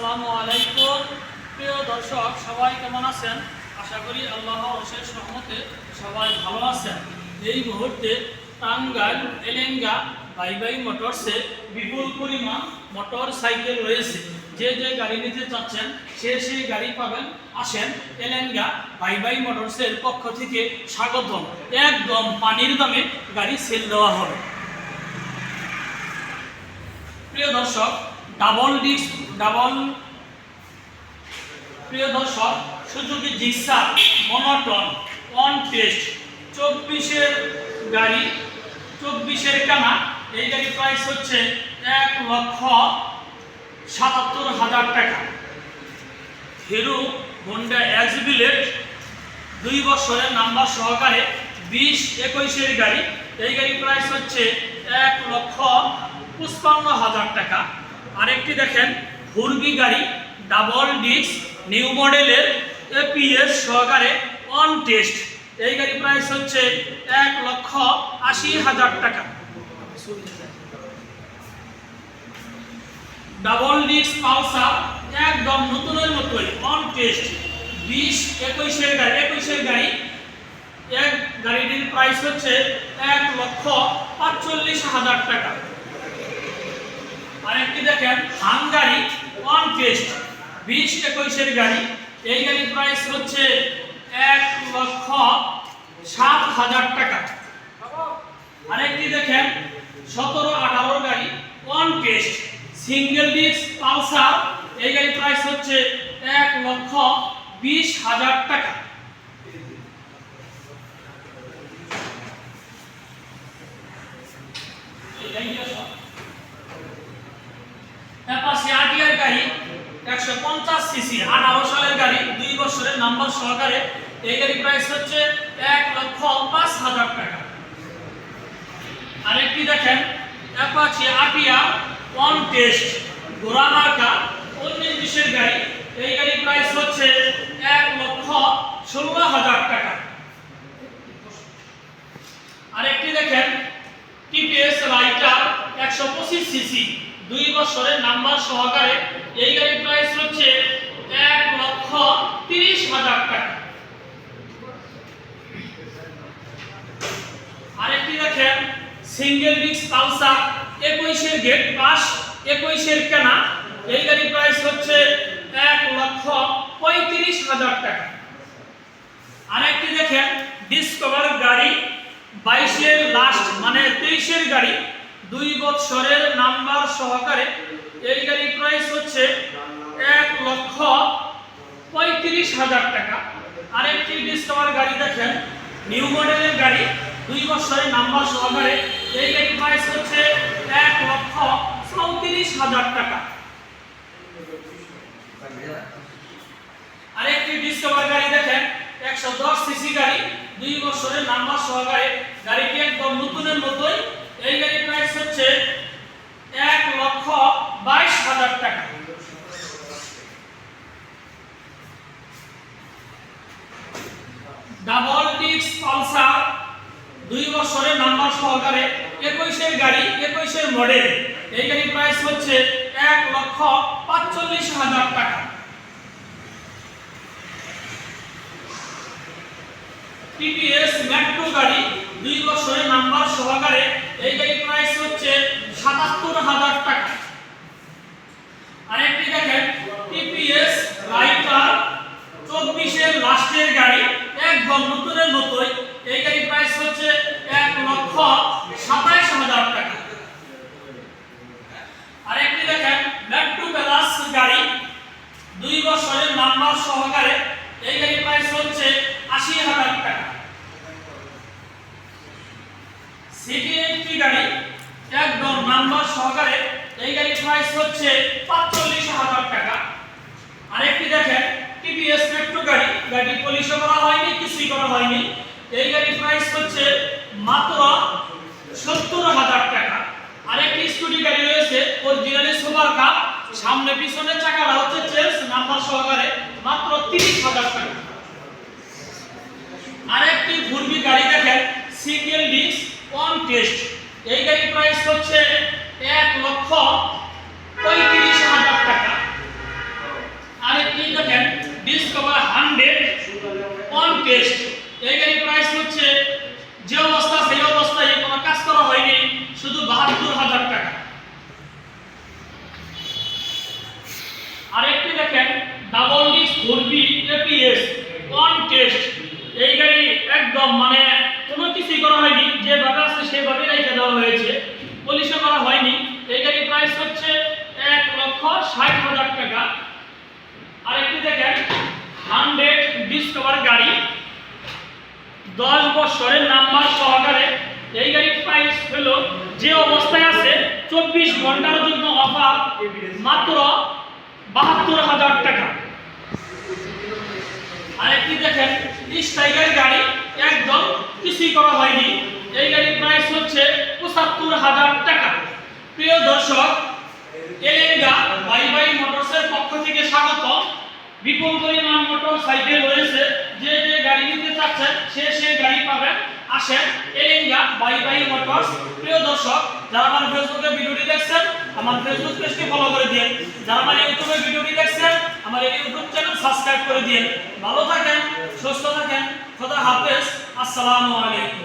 আসসালামু আলাইকুম। প্রিয় দর্শক, সবাই কেমন আছেন? আশা করি আল্লাহ অশেষ রহমতে সবাই ভালো আছেন। এই মুহূর্তে টাঙ্গাইল, এলেঙ্গা বাই বাই মোটরসে বিপুল পরিমাণ মোটর সাইকেল রয়েছে। যে যে গাড়ি নিতে চাচ্ছেন, সে সেই গাড়ি পাবেন। আসেন এলেঙ্গা বাই বাই মোটরসের পক্ষ থেকে স্বাগতম। একদম পানির দামে গাড়ি সেল দেওয়া হবে। প্রিয় দর্শক ডাবল ডিস্ক ডাবল প্রিয় দর্শক, Suzuki Gixxer monotone on test, চব্বিশের গাড়ি, চব্বিশের কানা। এই গাড়ি প্রাইস হচ্ছে এক লক্ষ সাতাত্তর হাজার টাকা। হিরো হোন্ডা এক্সবিলেট দুই বছরের নাম্বার সহকারে বিশ একুশের গাড়ি। এই গাড়ি প্রাইস হচ্ছে এক লক্ষ পঁচপান্ন হাজার টাকা। আরেকটি দেখেন, হুরবি গাড়ি ডাবল ডিস্ক নিউ মডেলের এপিএস সহকারে অন টেস্ট এই গাড়ি প্রাইস হচ্ছে এক লক্ষ আশি হাজার টাকা। ডাবল ডিস্ক পালসার একদম নতুনের মতোই অন টেস্ট বিশ একুশের গাড়ি একুশের গাড়ি, এক গাড়িটির প্রাইস হচ্ছে এক লক্ষ পাঁচচল্লিশ হাজার টাকা। আরেকটি দেখেন হাঙ্গারি ওয়ান টেস্ট বিশ একুশের গাড়ি। এই গাড়ির প্রাইস হচ্ছে এক লক্ষ সাত হাজার টাকা। আরেকটি দেখেন, সতেরো, আঠারোর গাড়ি on test single disc Pulsar. এই গাড়ির প্রাইস হচ্ছে এক লক্ষ বিশ হাজার টাকা। অ্যাপাচি আরটিআর গাড়ি, একশো পঞ্চাশ সিসি, আঠারো সালের গাড়ি, দুই বছরের নাম্বার সহকারে। এই গাড়ি প্রাইস হচ্ছে এক লক্ষ পাঁচ হাজার টাকা। আরেকটি দেখেন অ্যাপাচি আটিয়া ওয়ান টেস্ট ঘোড়া মার্কা উনিশ বিশের গাড়ি। এই গাড়ির প্রাইস হচ্ছে এক লক্ষ ষোলো হাজার টাকা। আরেকটি দেখেন টিপিএস রাইটার একশো পঁচিশ সিসি দুই বছরের নাম্বার সহকারে এই গাড়ির প্রাইস হচ্ছে এক লক্ষ তিরিশ হাজার টাকা। আরেকটি দেখেন সিঙ্গেল ডিস্ক পালসার, একুশের গেট পাস একুশের কেনা, এই গাড়ির প্রাইস হচ্ছে এক লক্ষ পঁয়ত্রিশ হাজার টাকা। আরেকটি দেখেন ডিসকভার গাড়ি, বাইশের লাস্ট মানে তেইশের গাড়ি দুই বৎসরের নাম্বার সহকারে এই গাড়ির প্রাইস হচ্ছে এক লক্ষ পঁয়ত্রিশ হাজার টাকা। আরেকটি ডিসকভার গাড়ি দেখেন নিউ মডেলের গাড়ি, দুই বছরের নাম্বার সহকারে এই গাড়ির প্রাইস হচ্ছে এক লক্ষ চৌত্রিশ হাজার টাকা। আরেকটি ডিসকভার গাড়ি দেখেন, একশো দশ সিসি গাড়ি, দুই বছরের নাম্বার সহকারে গাড়িটি একদম নতুনের মতোই এই গাড়ির প্রাইস হচ্ছে এক লক্ষ বাইশ হাজার টাকা। ডাবল ডিস্ক পালসার, দুই বছরের নাম্বার সহকারে একুশের গাড়ি, একুশের মডেল এই গাড়ির প্রাইস হচ্ছে এক লক্ষ পাঁচচল্লিশ হাজার টাকা। টিপিএস মেট্রো গাড়ি, দুই বছরের নাম্বার সহকারে এই গাড়ির প্রাইস হচ্ছে সাতাত্তর হাজার টাকা। আরেকটি দেখেন টিপিএস রাইটার চব্বিশের লাস্টের গাড়ি, একদম নতুনের মতোই এই গাড়ির প্রাইস হচ্ছে এক লক্ষ সাতাইশ হাজার টাকা আরেকটি দেখেন মেট্রো প্লাস গাড়ি দুই বছরের নাম্বার সহকারে এই গাড়ির প্রাইস হচ্ছে আশি হাজার টাকা সিটি এইটটি গাড়ি। একদম নাম্বার সহকারে এই গাড়ির প্রাইস হচ্ছে পাঁচচল্লিশ হাজার টাকা। আরেকটি দেখেন টিভিএস মেট্রো গাড়ি। গাড়ি পলিশও করা হয়নি, কিছুই করা হয়নি। এই গাড়ির প্রাইস হচ্ছে মাত্র সত্তর হাজার টাকা। আরেকটি স্কুটি গাড়ি রয়েছে অরিজিনালি সুপার কাপ সামনে পিছনে চাকাটা হচ্ছে চেঞ্জ নাম্বার সহকারে মাত্র তিরিশ হাজার টাকা। আরেকটি ভুরবি গাড়ি দেখেন, সিঙ্গেল প্রাইস হচ্ছে এক লক্ষ পঁয়ত্রিশ হাজার টাকা। আর এই দেখেন ডিসকভার হান্ড্রেড অন টেস্ট ষাট হাজার টাকা। আরেকটি দেখেন হান্ড্রেড ডিসকভার গাড়ি। দশ বছরের নাম্বার সহকারে এই গাড়ির প্রাইস হলো যে অবস্থায় আছে, চব্বিশ ঘণ্টার জন্য অফার মাত্র বাহাত্তর হাজার টাকা। আরেকটি দেখেন স্টাইগার গাড়ি একদম কিছুই হয়নি। এই গাড়ির প্রাইস হচ্ছে পঁচাত্তর হাজার টাকা। প্রিয় দর্শক এলেঙ্গা বাই বাই মোটরসের পক্ষ থেকে স্বাগত বিপুল পরিমাণ মোটর সাইকেল রয়েছে। যে যে গাড়ি নিতে চাচ্ছেন সে সে গাড়ি পাবেন। আসেন এলেঙ্গা বাই বাই মোটরস। প্রিয় দর্শক, যারা আমার ফেসবুকে ভিডিওটি দেখছেন, আমার ফেসবুক পেজকে ফলো করে দিন। যারা আমার ইউটিউবে ভিডিওটি দেখছেন, আমার ইউটিউব চ্যানেল সাবস্ক্রাইব করে দিন। ভালো থাকেন, সুস্থ থাকেন। খোদা হাফেজ। আসসালামু আলাইকুম।